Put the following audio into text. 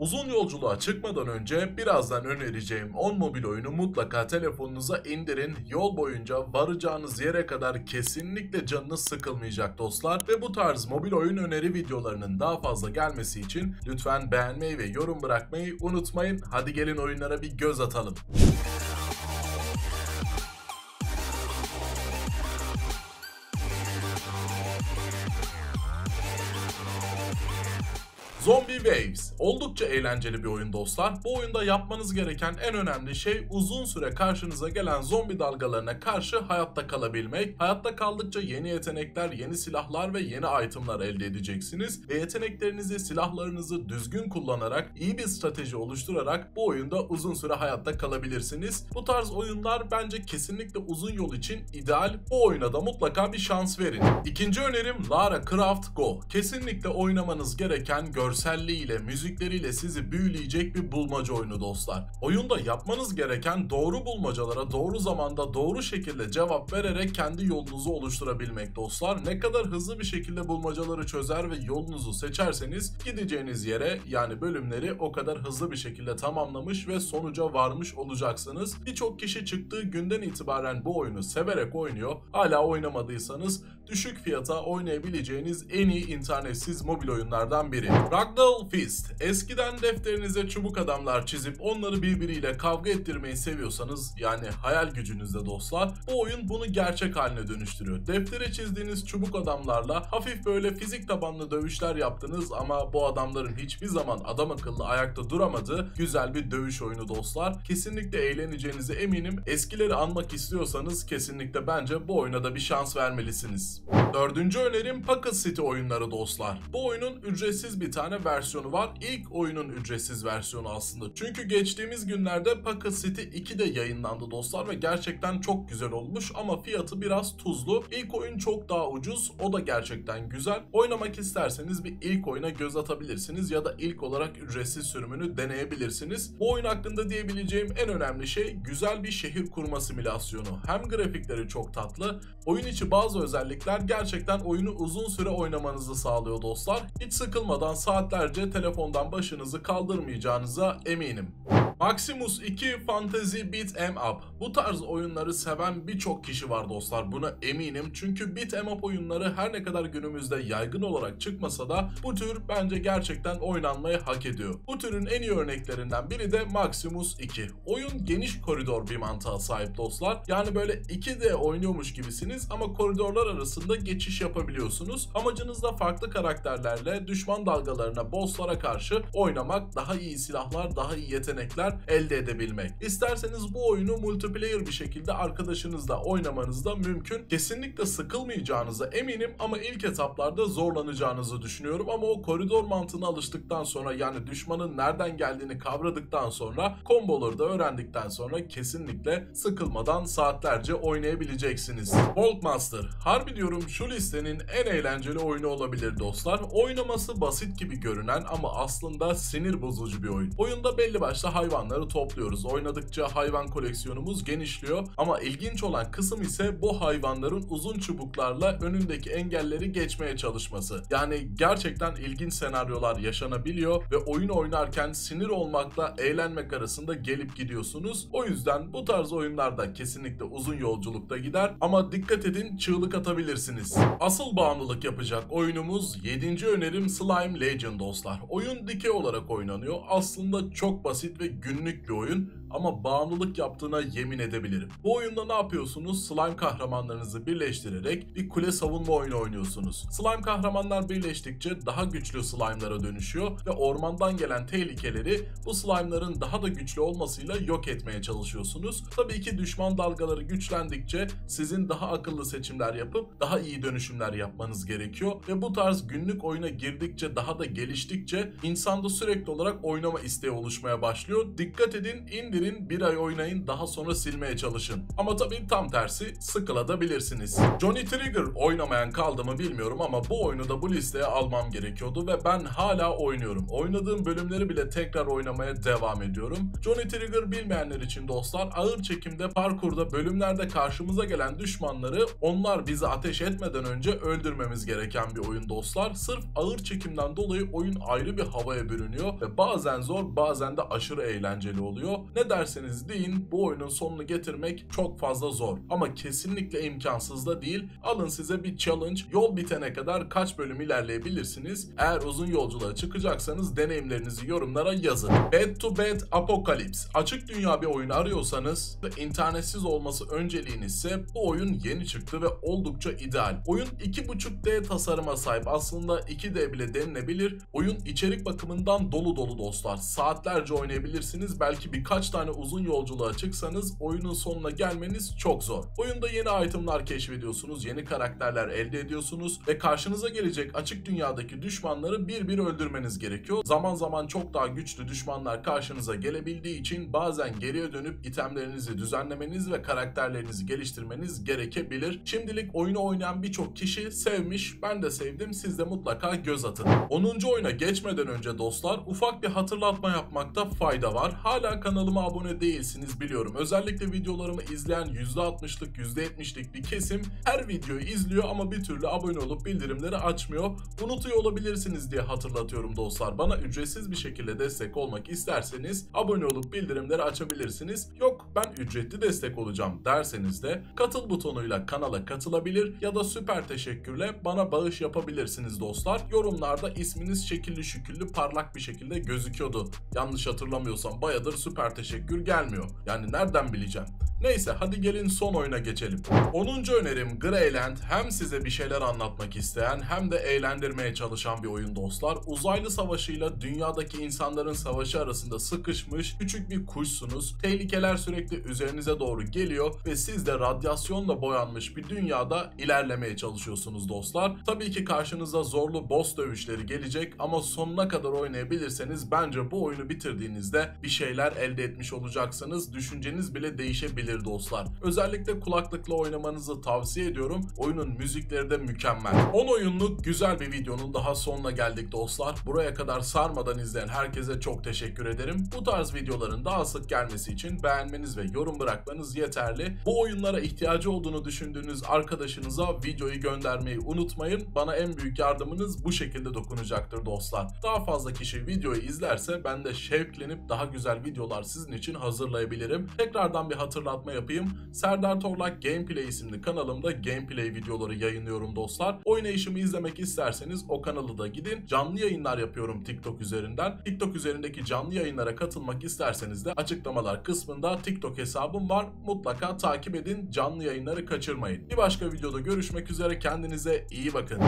Uzun yolculuğa çıkmadan önce birazdan önereceğim 10 mobil oyunu mutlaka telefonunuza indirin. Yol boyunca varacağınız yere kadar kesinlikle canınız sıkılmayacak dostlar. Ve bu tarz mobil oyun öneri videolarının daha fazla gelmesi için lütfen beğenmeyi ve yorum bırakmayı unutmayın. Hadi gelin oyunlara bir göz atalım. Zombie Waves oldukça eğlenceli bir oyun dostlar. Bu oyunda yapmanız gereken en önemli şey uzun süre karşınıza gelen zombi dalgalarına karşı hayatta kalabilmek. Hayatta kaldıkça yeni yetenekler, yeni silahlar ve yeni itemlar elde edeceksiniz. Ve yeteneklerinizi, silahlarınızı düzgün kullanarak, iyi bir strateji oluşturarak bu oyunda uzun süre hayatta kalabilirsiniz. Bu tarz oyunlar bence kesinlikle uzun yol için ideal. Bu oyuna da mutlaka bir şans verin. İkinci önerim Lara Croft Go. Kesinlikle oynamanız gereken gör görselliğiyle, müzikleriyle sizi büyüleyecek bir bulmaca oyunu dostlar. Oyunda yapmanız gereken doğru bulmacalara doğru zamanda doğru şekilde cevap vererek kendi yolunuzu oluşturabilmek dostlar. Ne kadar hızlı bir şekilde bulmacaları çözer ve yolunuzu seçerseniz gideceğiniz yere yani bölümleri o kadar hızlı bir şekilde tamamlamış ve sonuca varmış olacaksınız. Birçok kişi çıktığı günden itibaren bu oyunu severek oynuyor. Hala oynamadıysanız düşük fiyata oynayabileceğiniz en iyi internetsiz mobil oyunlardan biri. Ragdoll Fist. Eskiden defterinize çubuk adamlar çizip onları birbiriyle kavga ettirmeyi seviyorsanız yani hayal gücünüzde dostlar bu oyun bunu gerçek haline dönüştürüyor. Deftere çizdiğiniz çubuk adamlarla hafif böyle fizik tabanlı dövüşler yaptınız ama bu adamların hiçbir zaman adam akıllı ayakta duramadığı güzel bir dövüş oyunu dostlar. Kesinlikle eğleneceğinize eminim. Eskileri anmak istiyorsanız kesinlikle bence bu oyuna da bir şans vermelisiniz. Dördüncü önerim Pocket City oyunları dostlar. Bu oyunun ücretsiz bir tane versiyonu var. İlk oyunun ücretsiz versiyonu aslında. Çünkü geçtiğimiz günlerde Pocket City 2 de yayınlandı dostlar ve gerçekten çok güzel olmuş ama fiyatı biraz tuzlu. İlk oyun çok daha ucuz. O da gerçekten güzel. Oynamak isterseniz bir ilk oyuna göz atabilirsiniz ya da ilk olarak ücretsiz sürümünü deneyebilirsiniz. Bu oyun hakkında diyebileceğim en önemli şey güzel bir şehir kurma simülasyonu. Hem grafikleri çok tatlı, oyun içi bazı özellikler gerçekten oyunu uzun süre oynamanızı sağlıyor dostlar. Hiç sıkılmadan saatlerce telefondan başınızı kaldırmayacağınıza eminim. Maximus 2 Fantasy Beat 'em Up. Bu tarz oyunları seven birçok kişi var dostlar. Buna eminim. Çünkü Beat 'em Up oyunları her ne kadar günümüzde yaygın olarak çıkmasa da bu tür bence gerçekten oynanmayı hak ediyor. Bu türün en iyi örneklerinden biri de Maximus 2. Oyun geniş koridor bir mantığa sahip dostlar. Yani böyle 2D oynuyormuş gibisiniz ama koridorlar arasında geçiş yapabiliyorsunuz. Amacınız da farklı karakterlerle düşman dalgalarına, bosslara karşı oynamak, daha iyi silahlar, daha iyi yetenekler elde edebilmek. İsterseniz bu oyunu multiplayer bir şekilde arkadaşınızla oynamanız da mümkün. Kesinlikle sıkılmayacağınıza eminim ama ilk etaplarda zorlanacağınızı düşünüyorum ama o koridor mantığına alıştıktan sonra yani düşmanın nereden geldiğini kavradıktan sonra komboları da öğrendikten sonra kesinlikle sıkılmadan saatlerce oynayabileceksiniz. Volkmaster. Harbi diyorum şu listenin en eğlenceli oyunu olabilir dostlar. Oynaması basit gibi görünen ama aslında sinir bozucu bir oyun. Oyunda belli başlı hayvanları topluyoruz. Oynadıkça hayvan koleksiyonumuz genişliyor ama ilginç olan kısım ise bu hayvanların uzun çubuklarla önündeki engelleri geçmeye çalışması. Yani gerçekten ilginç senaryolar yaşanabiliyor ve oyun oynarken sinir olmakla eğlenmek arasında gelip gidiyorsunuz. O yüzden bu tarz oyunlarda kesinlikle uzun yolculukta gider ama dikkat edin çığlık atabilirsiniz. Asıl bağımlılık yapacak oyunumuz 7. önerim Slime Legend dostlar. Oyun dikey olarak oynanıyor. Aslında çok basit ve günlük bir oyun ama bağımlılık yaptığına yemin edebilirim. Bu oyunda ne yapıyorsunuz? Slime kahramanlarınızı birleştirerek bir kule savunma oyunu oynuyorsunuz. Slime kahramanlar birleştikçe daha güçlü slime'lara dönüşüyor ve ormandan gelen tehlikeleri bu slime'ların daha da güçlü olmasıyla yok etmeye çalışıyorsunuz. Tabii ki düşman dalgaları güçlendikçe sizin daha akıllı seçimler yapıp daha iyi dönüşümler yapmanız gerekiyor ve bu tarz günlük oyuna girdikçe daha da geliştikçe insanda sürekli olarak oynama isteği oluşmaya başlıyor. dikkat edin, indirin, bir ay oynayın, daha sonra silmeye çalışın. Ama tabii tam tersi sıkılabilirsiniz. Johnny Trigger oynamayan kaldı mı bilmiyorum ama bu oyunu da bu listeye almam gerekiyordu ve ben hala oynuyorum. Oynadığım bölümleri bile tekrar oynamaya devam ediyorum. Johnny Trigger bilmeyenler için dostlar ağır çekimde parkurda bölümlerde karşımıza gelen düşmanları onlar bizi ateş etmeden önce öldürmemiz gereken bir oyun dostlar. Sırf ağır çekimden dolayı oyun ayrı bir havaya bürünüyor ve bazen zor bazen de aşırı eğlenceli oluyor. Derseniz deyin bu oyunun sonunu getirmek çok fazla zor ama kesinlikle imkansız da değil. Alın size bir challenge. Yol bitene kadar kaç bölüm ilerleyebilirsiniz? Eğer uzun yolculuğa çıkacaksanız deneyimlerinizi yorumlara yazın. Bad to Bad Apocalypse. Açık dünya bir oyun arıyorsanız ve internetsiz olması önceliğinizse bu oyun yeni çıktı ve oldukça ideal. Oyun 2.5D tasarıma sahip. Aslında 2D bile denilebilir. Oyun içerik bakımından dolu dolu dostlar. Saatlerce oynayabilirsiniz. Belki birkaç tane uzun yolculuğa çıksanız oyunun sonuna gelmeniz çok zor. Oyunda yeni itemlar keşfediyorsunuz, yeni karakterler elde ediyorsunuz ve karşınıza gelecek açık dünyadaki düşmanları bir bir öldürmeniz gerekiyor. Zaman zaman çok daha güçlü düşmanlar karşınıza gelebildiği için bazen geriye dönüp itemlerinizi düzenlemeniz ve karakterlerinizi geliştirmeniz gerekebilir. Şimdilik oyunu oynayan birçok kişi sevmiş, ben de sevdim. Siz de mutlaka göz atın. 10. oyuna geçmeden önce dostlar ufak bir hatırlatma yapmakta fayda var. Hala kanalıma abone değilsiniz biliyorum. Özellikle videolarımı izleyen %60'lık %70'lik bir kesim her videoyu izliyor ama bir türlü abone olup bildirimleri açmıyor. Unutuyor olabilirsiniz diye hatırlatıyorum dostlar. Bana ücretsiz bir şekilde destek olmak isterseniz abone olup bildirimleri açabilirsiniz. Yok ben ücretli destek olacağım derseniz de katıl butonuyla kanala katılabilir ya da süper teşekkürle bana bağış yapabilirsiniz dostlar. Yorumlarda isminiz şekilli şüküllü parlak bir şekilde gözüküyordu. Yanlış hatırlamıyorsam bayadır süper teşekkür gelmiyor. Yani nereden bileceğim? Neyse hadi gelin son oyuna geçelim. 10. önerim Greyland hem size bir şeyler anlatmak isteyen hem de eğlendirmeye çalışan bir oyun dostlar. Uzaylı savaşıyla dünyadaki insanların savaşı arasında sıkışmış küçük bir kuşsunuz. Tehlikeler sürekli üzerinize doğru geliyor ve siz de radyasyonla boyanmış bir dünyada ilerlemeye çalışıyorsunuz dostlar. Tabii ki karşınıza zorlu boss dövüşleri gelecek ama sonuna kadar oynayabilirseniz bence bu oyunu bitirdiğinizde bir şeyler elde etmiş olacaksınız. Düşünceniz bile değişebilir dostlar. Özellikle kulaklıkla oynamanızı tavsiye ediyorum. Oyunun müzikleri de mükemmel. 10 oyunluk güzel bir videonun daha sonuna geldik dostlar. Buraya kadar sarmadan izleyen herkese çok teşekkür ederim. Bu tarz videoların daha sık gelmesi için beğenmeniz ve yorum bırakmanız yeterli. Bu oyunlara ihtiyacı olduğunu düşündüğünüz arkadaşınıza videoyu göndermeyi unutmayın. Bana en büyük yardımınız bu şekilde dokunacaktır dostlar. Daha fazla kişi videoyu izlerse ben de şevklenip daha güzel videolar sizin için hazırlayabilirim. Tekrardan bir hatırlatma yapayım. Serdar Torlak Gameplay isimli kanalımda gameplay videoları yayınlıyorum dostlar. Oynayışımı izlemek isterseniz o kanalı da gidin. Canlı yayınlar yapıyorum TikTok üzerinden. TikTok üzerindeki canlı yayınlara katılmak isterseniz de açıklamalar kısmında TikTok hesabım var. Mutlaka takip edin. Canlı yayınları kaçırmayın. Bir başka videoda görüşmek üzere. Kendinize iyi bakın.